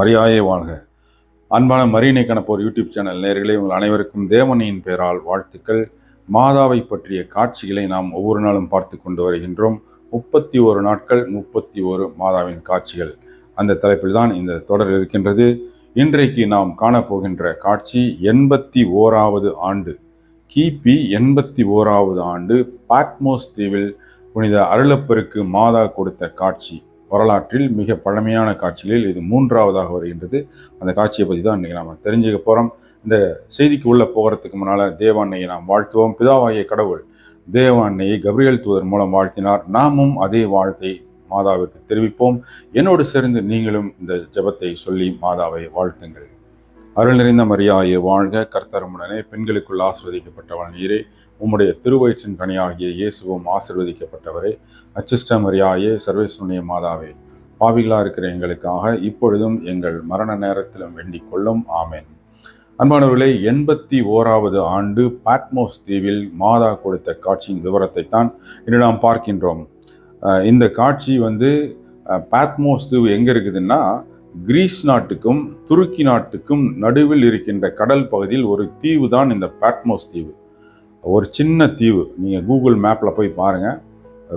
மரியாயே வாழ்க. அன்பான மரியனை கணப்போர் யூடியூப் சேனல் நேயர்களே உங்கள் அனைவருக்கும் தேவனையின் பெயரால் வாழ்த்துக்கள். மாதாவை பற்றிய காட்சிகளை நாம் ஒவ்வொரு நாளும் பார்த்து கொண்டு வருகின்றோம். முப்பத்தி ஒரு நாட்கள் முப்பத்தி ஒரு மாதாவின் காட்சிகள். அந்த தலைப்பில் தான் இந்த தொடர் இருக்கின்றது. இன்றைக்கு நாம் காணப்போகின்ற காட்சி எண்பத்தி ஓராவது ஆண்டு. கிபி எண்பத்தி ஓராவது ஆண்டு பாட்மோஸ் தீவில் புனித அருளப்பருக்கு மாதா கொடுத்த காட்சி. வரலாற்றில் மிக பழமையான காட்சிகளில் இது மூன்றாவதாக வருகின்றது. அந்த காட்சியை பற்றி தான் இன்றைக்கி நாம் தெரிஞ்சுக்க போகிறோம் இந்த செய்திக்கு உள்ளே போகிறதுக்கு முன்னால் தேவாண்ணையை நாம் வாழ்த்துவோம். பிதாவாகிய கடவுள் தேவாண்ணையை கபிரியல் தூதர் மூலம் வாழ்த்தினார். நாமும் அதே வாழ்த்தை மாதாவிற்கு தெரிவிப்போம். என்னோடு சேர்ந்து நீங்களும் இந்த ஜெபத்தை சொல்லி மாதாவை வாழ்த்துங்கள். அருள் நிறைந்த மரியாயை வாழ்க கர்த்தரமுடனே பெண்களுக்குள் ஆசிர்வதிக்கப்பட்டவள் நீரே. உம்முடைய திருவயிற்றின் கனியாகிய இயேசுவும் ஆசிர்வதிக்கப்பட்டவரே. அச்சிஷ்ட மரியாயே சர்வேஸ்வனிய மாதாவே. பாவிகளாக இருக்கிற எங்களுக்காக இப்பொழுதும் எங்கள் மரண நேரத்திலும் வேண்டிக் கொள்ளும். ஆமேன். அன்பானவர்களே எண்பத்தி ஓராவது ஆண்டு பாட்மோஸ் தீவில் மாதா கொடுத்த காட்சியின் விவரத்தை தான் இன்று நாம் பார்க்கின்றோம். இந்த காட்சி வந்து பாத்மோஸ் தீவு எங்கே இருக்குதுன்னா கிரீஸ் நாட்டுக்கும் துருக்கி நாட்டுக்கும் நடுவில் இருக்கின்ற கடல் பகுதியில் ஒரு தீவு தான் இந்த பேட்மோஸ் தீவு. ஒரு சின்ன தீவு. நீங்கள் கூகுள் மேப்பில் போய் பாருங்கள்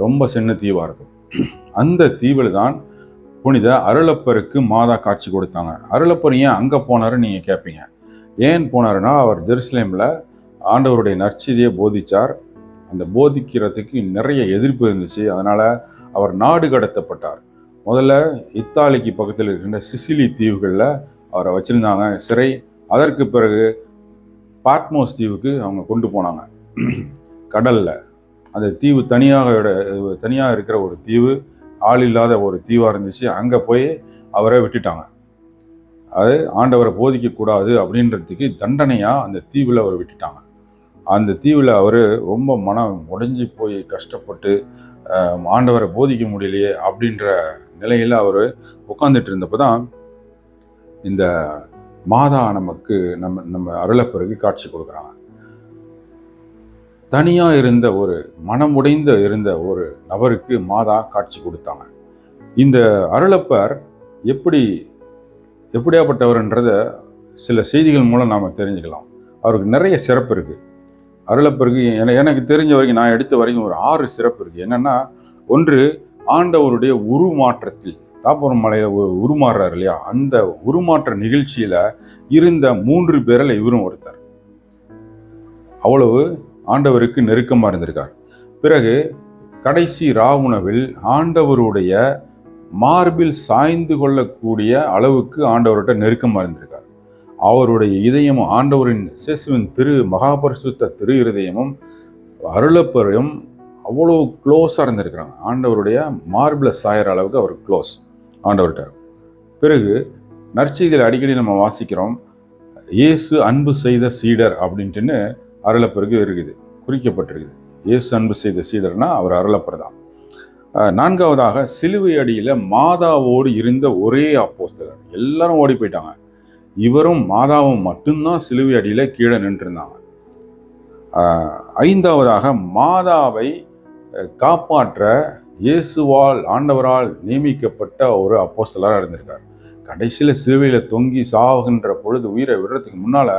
ரொம்ப சின்ன தீவாக இருக்கும். அந்த தீவில் தான் புனித அருளப்பருக்கு மாதா காட்சி கொடுத்தாங்க. அருளப்பர் ஏன் அங்கே போனார் நீங்கள் கேட்பீங்க ஏன் போனாருன்னா அவர் ஜெருசலேமில் ஆண்டவருடைய நற்செய்தியை போதிச்சார். அந்த போதிக்கிறதுக்கு நிறைய எதிர்ப்பு இருந்துச்சு. அதனால் அவர் நாடு கடத்தப்பட்டார். முதல்ல இத்தாலிக்கு பக்கத்தில் இருக்கின்ற சிசிலி தீவுகளில் அவரை வச்சுருந்தாங்க. சிறை. அதற்கு பிறகு பாட்மோஸ் தீவுக்கு அவங்க கொண்டு போனாங்க. கடலில். அந்த தீவு தனியாக தனியாக இருக்கிற ஒரு தீவு ஆள் இல்லாத ஒரு தீவாக இருந்துச்சு. அங்கே போய் அவரை விட்டுட்டாங்க. அது ஆண்டவரை போதிக்கக்கூடாது அப்படின்றதுக்கு தண்டனையாக அந்த தீவில் அவர் விட்டுட்டாங்க. அந்த தீவில் அவர் ரொம்ப மனம் உடைஞ்சி போய் கஷ்டப்பட்டு ஆண்டவரை போதிக்க முடியலையே அப்படின்ற நிலையில் அவர் உட்காந்துட்டு இருந்தப்போ தான் இந்த மாதா நமக்கு நம்ம நம்ம அருளப்பிறகு காட்சி கொடுக்குறாங்க. தனியாக இருந்த ஒரு மனமுடைந்த இருந்த ஒரு நபருக்கு மாதா காட்சி கொடுத்தாங்க. இந்த அருளப்பர் எப்படி எப்படியாப்பட்டவர்ன்றத சில செய்திகள் மூலம் நாம் தெரிஞ்சுக்கலாம். அவருக்கு நிறைய சிறப்பு இருக்குது அருளப்பருக்கு என- எனக்கு தெரிஞ்ச வரைக்கும் நான் எடுத்த வரைக்கும் ஒரு ஆறு சிறப்பு இருக்குது என்னென்னா ஒன்று ஆண்டவருடைய உருமாற்றத்தில் தாப்பரம் மலையில் உருமாறுறாரு இல்லையா? அந்த உருமாற்ற நிகழ்ச்சியில் இருந்த மூன்று பேரில் இவரும் ஒருத்தர். அவ்வளவு ஆண்டவருக்கு நெருக்கமாக இருந்திருக்கார். பிறகு கடைசி ராவுணவில் ஆண்டவருடைய மார்பில் சாய்ந்து கொள்ளக்கூடிய அளவுக்கு ஆண்டவர்கிட்ட நெருக்கமாக இருந்திருக்கார். அவருடைய இதயமும் ஆண்டவரின் சிசுவின் திரு மகாபரிசுத்த திரு இருதயமும் அருளப்பரும் அவ்வளோ க்ளோஸாக இருந்திருக்கிறாங்க. ஆண்டவருடைய மார்பிளஸ் சாயிற அளவுக்கு அவர் க்ளோஸ் ஆண்டவர்கிட்ட. பிறகு நற்செய்தியில் அடிக்கடி நம்ம வாசிக்கிறோம் இயேசு அன்பு செய்த சீடர் அப்படின்ட்டுன்னு அருளப்பருக்கு இருக்குது. குறிக்கப்பட்டிருக்குது. இயேசு அன்பு செய்த சீடர்னா அவர் அருளப்பர் தான். நான்காவதாக சிலுவை அடியில் மாதாவோடு இருந்த ஒரே அப்போஸ்தலர். எல்லாரும் ஓடி போயிட்டாங்க. இவரும் மாதாவும் மட்டும்தான் சிலுவை அடியில் கீழே நின்றுருந்தாங்க. ஐந்தாவதாக மாதாவை காப்பாற்ற இயேசுவால் ஆண்டவரால் நியமிக்கப்பட்ட ஒரு அப்போஸ்தலராக இருந்திருக்கார். கடைசியில் சிலுவையில் தொங்கி சாகுகின்ற பொழுது உயிரை விடுறதுக்கு முன்னால்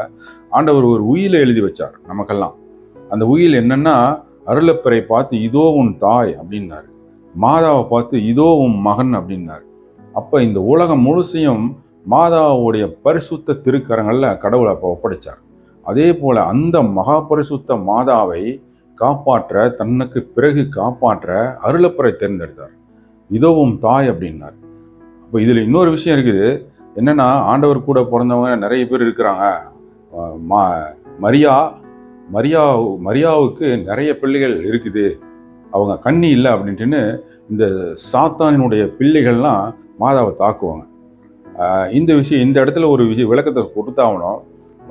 ஆண்டவர் ஒரு உயிலை எழுதி வச்சார் நமக்கெல்லாம். அந்த உயில் என்னென்னா அருளப்பரை பார்த்து இதோ உன் தாய் அப்படின்னாரு. மாதாவை பார்த்து இதோ உன் மகன் அப்படின்னாரு. அப்போ இந்த உலகம் முழுசையும் மாதாவுடைய பரிசுத்த திருக்கரங்களில் கடவுளை அப்போ ஒப்படைச்சார். அதே போல் அந்த மகா பரிசுத்த மாதாவை காப்பாற்ற தன்னுக்கு பிறகு காப்பாற்ற அருளப்பரை தேர்ந்தெடுத்தார். இதோவும் தாய் அப்படின்னார். அப்போ இதில் இன்னொரு விஷயம் இருக்குது. என்னென்னா ஆண்டவர் கூட பிறந்தவங்க நிறைய பேர் இருக்கிறாங்க. மா மரியா மரியா மரியாவுக்கு நிறைய பிள்ளைகள் இருக்குது. அவங்க கண்ணி இல்லை அப்படின்ட்டுன்னு இந்த சாத்தானினுடைய பிள்ளைகள்லாம் மாதாவை தாக்குவாங்க. இந்த விஷயம் இந்த இடத்துல ஒரு விஷயம் விளக்கத்தை கொடுத்தாகணும்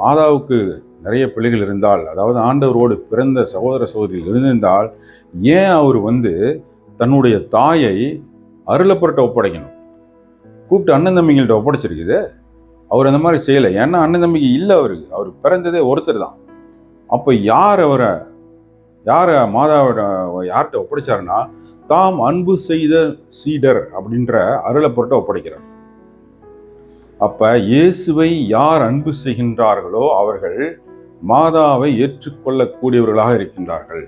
மாதாவுக்கு நிறைய பிள்ளைகள் இருந்தால் அதாவது ஆண்டவரோடு பிறந்த சகோதர சகோதரிகள் இருந்திருந்தால் ஏன் அவர் வந்து தன்னுடைய தாயை அருளப்பட்ட ஒப்படைக்கணும்? கூப்பிட்டு அண்ணன் தம்பிங்கள்ட்ட ஒப்படைச்சிருக்குது. அவர் அந்த மாதிரி செய்யலை. ஏன்னா அண்ணன் தம்பிக்கு இல்லை அவருக்கு அவர் பிறந்ததே ஒருத்தர் தான். அப்போ யார் அவரை யார் மாதாவோட யார்கிட்ட ஒப்படைச்சாருன்னா தாம் அன்பு செய்த சீடர் அப்படின்ற அருளப்பட்ட ஒப்படைக்கிறார். அப்போ இயேசுவை யார் அன்பு செய்கின்றார்களோ அவர்கள் மாதாவை ஏற்றுக்கொள்ளக்கூடியவர்களாக இருக்கின்றார்கள்.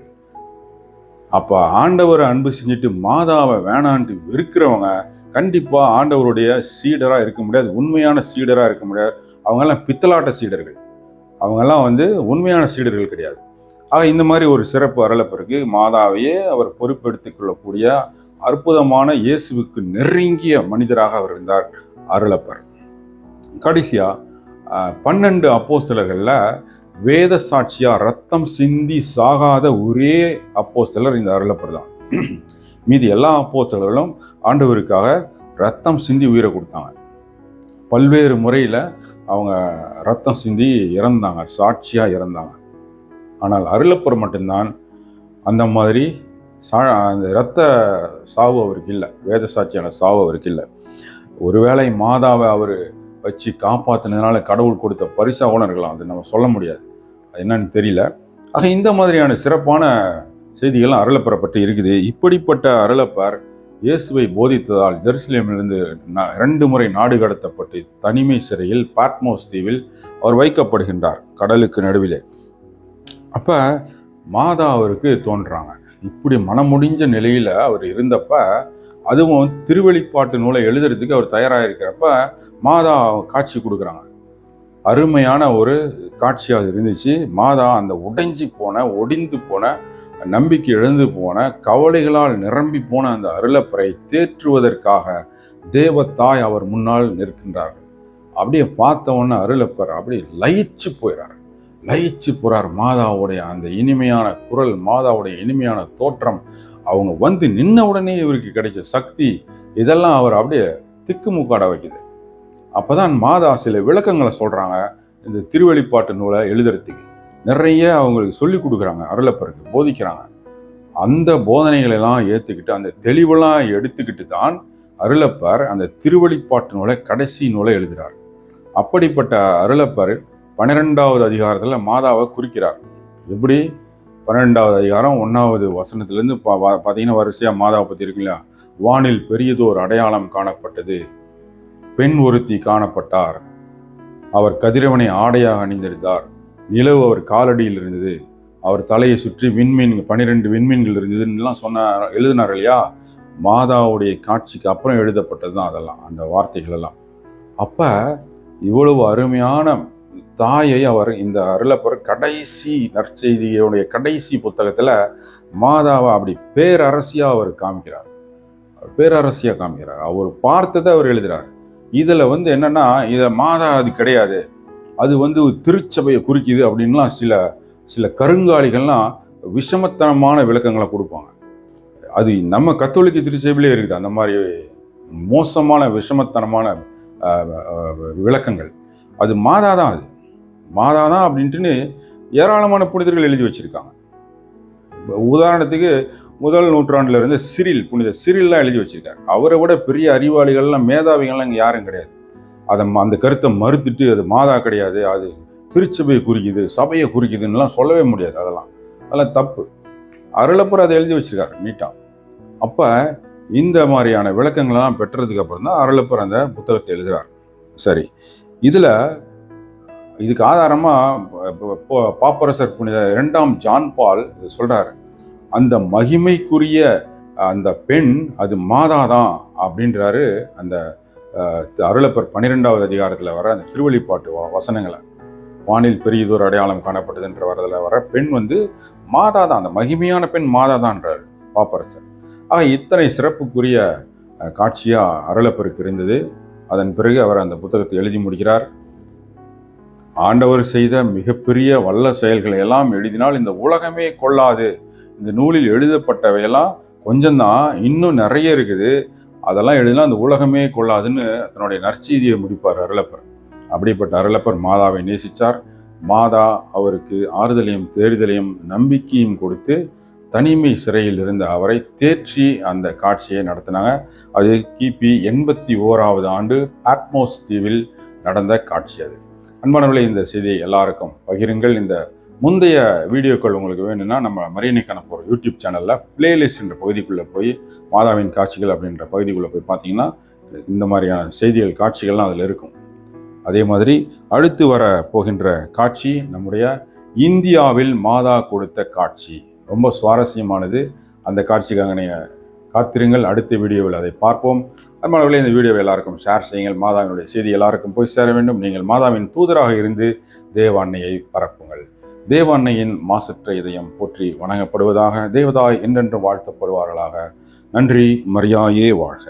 அப்போ ஆண்டவரை அன்பு செஞ்சுட்டு மாதாவை வேணான்ட்டு வெறுக்கிறவங்க கண்டிப்பாக ஆண்டவருடைய சீடராக இருக்க முடியாது உண்மையான சீடராக இருக்க முடியாது. அவங்கெல்லாம் பித்தலாட்ட சீடர்கள். அவங்கெல்லாம் வந்து உண்மையான சீடர்கள் கிடையாது. ஆக இந்த மாதிரி ஒரு சிறப்பு அருளப்பிற்கு மாதாவையே அவர் பொறுப்பெடுத்து கொள்ளக்கூடிய அற்புதமான இயேசுவுக்கு நெருங்கிய மனிதராக அவர் இருந்தார் அருளப்பர். கடைசியாக பன்னெண்டு பன்னெண்டு சிலர்களில் வேத சாட்சியா ரத்தம் சிந்தி சாகாத ஒரே அப்போஸ்தலர் இந்த அருளப்படுதான். மீதி எல்லா அப்போஸ்தலர்களும் ஆண்டவருக்காக ரத்தம் சிந்தி உயிரை கொடுத்தாங்க. பல்வேறு முறையில் அவங்க ரத்தம் சிந்தி இறந்தாங்க சாட்சியாக இறந்தாங்க. ஆனால் அருளப்பர் மட்டும்தான் அந்த மாதிரி சா அந்த இரத்த சாவு அவருக்கு இல்லை வேத சாட்சியான சாவு அவருக்கு இல்லை. ஒருவேளை மாதாவை அவர் வச்சு காப்பாற்றினதுனால கடவுள் கொடுத்த பரிசாக கூட இருக்கலாம். அது நம்ம சொல்ல முடியாது. அது என்னன்னு தெரியல. ஆக இந்த மாதிரியான சிறப்பான செய்திகள்லாம் அருளப்பெறப்பட்டு இருக்குது. இப்படிப்பட்ட அருளப்பர் இயேசுவை போதித்ததால் ஜெருசலேமிலிருந்து ந- இரண்டு முறை நாடு கடத்தப்பட்டு தனிமை சிறையில் பாட்மோஸ் தீவில் அவர் வைக்கப்படுகின்றார் கடலுக்கு நடுவிலே. அப்போ மாதா அவருக்கு தோன்றாங்க இப்படி மனமுடிஞ்ச நிலையில் அவர் இருந்தப்ப அதுவும் திருவெளிப்பாட்டு நூலை எழுதுறதுக்கு அவர் தயாராக இருக்கிறப்ப மாதா காட்சி கொடுக்குறாங்க. அருமையான ஒரு காட்சியாக இருந்துச்சு. மாதா அந்த உடைஞ்சி போன ஒடிந்து போன நம்பிக்கை இழந்து போன கவலைகளால் நிரம்பி போன அந்த அருளப்பரை தேற்றுவதற்காக தேவத்தாய் அவர் முன்னால் நிற்கின்றார்கள். அப்படியே பார்த்த உடனே அருளப்பர் அப்படியே லயிச்சு போயிறார். லயிச்சு போறார் மாதாவுடைய அந்த இனிமையான குரல் மாதாவுடைய இனிமையான தோற்றம். அவங்க வந்து நின்ன உடனே இவருக்கு கிடைச்ச சக்தி இதெல்லாம் அவர் அப்படியே திக்குமுக்காட வைக்குது. அப்பதான் மாதா சில விளக்கங்களை சொல்றாங்க. இந்த திருவெளிப்பாட்டு நூலை எழுதுறதுக்கு. நிறைய அவங்களுக்கு சொல்லி கொடுக்குறாங்க அருளப்பருக்கு போதிக்கிறாங்க. அந்த போதனைகளை எல்லாம் அந்த தெளிவெல்லாம் எடுத்துக்கிட்டு தான் அருளப்பர் அந்த திருவெளிப்பாட்டு நூலை கடைசி நூலை எழுதுறார். அப்படிப்பட்ட அருளப்பர் பன்னிரெண்டாவது அதிகாரத்தில் மாதாவை குறிக்கிறார். எப்படி? பன்னிரெண்டாவது அதிகாரம் ஒன்றாவது வசனத்திலேருந்து பா பார்த்தீங்கன்னா வரிசையாக மாதாவை பற்றி இருக்கு வானில் பெரியதோர் அடையாளம் காணப்பட்டது. பெண் ஒருத்தி காணப்பட்டார். அவர் கதிரவனை ஆடையாக அணிந்திருந்தார். நிலவு அவர் காலடியில் இருந்தது. அவர் தலையை சுற்றி விண்மீன் பன்னிரெண்டு விண்மீன்கள் இருந்ததுன்னெலாம் சொன்னார் எழுதினார் இல்லையா? மாதாவுடைய காட்சிக்கு அப்புறம் எழுதப்பட்டது தான் அதெல்லாம் அந்த வார்த்தைகள் எல்லாம். அப்போ இவ்வளவு அருமையான தாயை அவர் இந்த அருளப்பர் கடைசி நற்செய்தியுடைய கடைசி புத்தகத்தில் மாதாவை அப்படி பேரரசியாக அவர் காமிக்கிறார். பேரரசியாக காமிக்கிறார். அவர் பார்த்ததை அவர் எழுதுகிறார் இதில் வந்து என்னென்னா இதை மாதா அது கிடையாது. அது வந்து திருச்சபையை குறிக்குது அப்படின்லாம் சில சில கருங்காலிகள்லாம் விஷமத்தனமான விளக்கங்களை கொடுப்பாங்க. அது நம்ம கத்தோலிக்க திருச்சபையிலே இருக்குது. அந்த மாதிரி மோசமான விஷமத்தனமான விளக்கங்கள். அது மாதா தான் அது. மாதா தான் அப்படின்ட்டுன்னு ஏராளமான புனிதர்கள் எழுதி வச்சுருக்காங்க. உதாரணத்துக்கு முதல் நூற்றாண்டில் இருந்து சிரில் புனித சிரில்லாம் எழுதி வச்சுருக்காரு. அவரை விட பெரிய அறிவாளிகள்லாம் மேதாவிகள்லாம் இங்கே யாரும் கிடையாது. அதை ம- அந்த கருத்தை மறுத்துட்டு அது மாதா கிடையாது அது திருச்சபையை குறிக்குது சபையை குறிக்குதுன்னுலாம் சொல்லவே முடியாது அதெல்லாம். அதெல்லாம் தப்பு. அருளப்பர் அதை எழுதி வச்சுருக்காரு நீட்டாக அப்போ இந்த மாதிரியான விளக்கங்கள்லாம் பெற்றதுக்கு அப்புறம் தான் அருளப்பர் அந்த புத்தகத்தை எழுதுகிறார் சரி. இதில் இதுக்கு ஆதாரமாக பாப்பரசர் புனித இரண்டாம் ஜான் பால் இது சொல்கிறாரு அந்த மகிமைக்குரிய அந்த பெண் அது மாதா தான் அப்படின்றாரு அந்த அருளப்பர் பன்னிரெண்டாவது அதிகாரத்தில் வர அந்த திருவள்ளிப்பாட்டு வசனங்களை. வானில் பெரியதொரு அடையாளம் காணப்பட்டதுன்ற வரதில் வர பெண் வந்து மாதா தான் அந்த மகிமையான பெண் மாதா தான்ன்றார் பாப்பரசர். ஆக இத்தனை சிறப்புக்குரிய காட்சியாக அருளப்பருக்கு இருந்தது. அதன் பிறகு அவர் அந்த புத்தகத்தை எழுதி முடிக்கிறார். ஆண்டவர் செய்த மிகப்பெரிய வல்ல செயல்களை எல்லாம் எழுதினால் இந்த உலகமே கொள்ளாது. இந்த நூலில் எழுதப்பட்டவையெல்லாம் கொஞ்சம்தான் இன்னும் நிறைய இருக்குது. அதெல்லாம் எழுதினா அந்த உலகமே கொள்ளாதுன்னு தன்னுடைய நற்செய்தியை முடிப்பார் அருளப்பர். அப்படிப்பட்ட அருளப்பர் மாதாவை நேசித்தார் மாதா அவருக்கு ஆறுதலையும் தேடுதலையும் நம்பிக்கையும் கொடுத்து தனிமை சிறையில் இருந்த அவரை தேற்றி அந்த காட்சியை நடத்தினாங்க. அது கிபி எண்பத்தி ஓராவது ஆண்டு ஆட்மோஸ் தீவில் நடந்த காட்சி அது. அன்பானவர்களே இந்த செய்தியை எல்லாருக்கும் பகிருங்கள். இந்த முந்தைய வீடியோக்கள் உங்களுக்கு வேணும்னா நம்ம மரியணிக்கான போகிற யூடியூப் சேனலில் பிளேலிஸ்ட் என்ற பகுதிக்குள்ளே போய் மாதாவின் காட்சிகள் அப்படின்ற பகுதிக்குள்ளே போய் பார்த்தீங்கன்னா இந்த மாதிரியான செய்திகள் காட்சிகள்லாம் அதில் இருக்கும். அதே மாதிரி அடுத்து வர போகின்ற காட்சி நம்முடைய இந்தியாவில் மாதா கொடுத்த காட்சி. ரொம்ப சுவாரஸ்யமானது. அந்த காட்சிக்காக நீங்கள் காத்திருங்கள். அடுத்த வீடியோவில் அதை பார்ப்போம். அதனால இந்த வீடியோவை எல்லாருக்கும் ஷேர் செய்யுங்கள். மாதாவினுடைய செய்தி எல்லாருக்கும் போய் சேர வேண்டும். நீங்கள் மாதாவின் தூதராக இருந்து தேவாண்ணையை பரப்புங்கள். தேவாண்ணையின் மாசற்ற இதயம் போற்றி வணங்கப்படுவதாக தேவதாய் என்றென்று வாழ்த்தப்படுவார்களாக. நன்றி மரியாயே வாழ்க.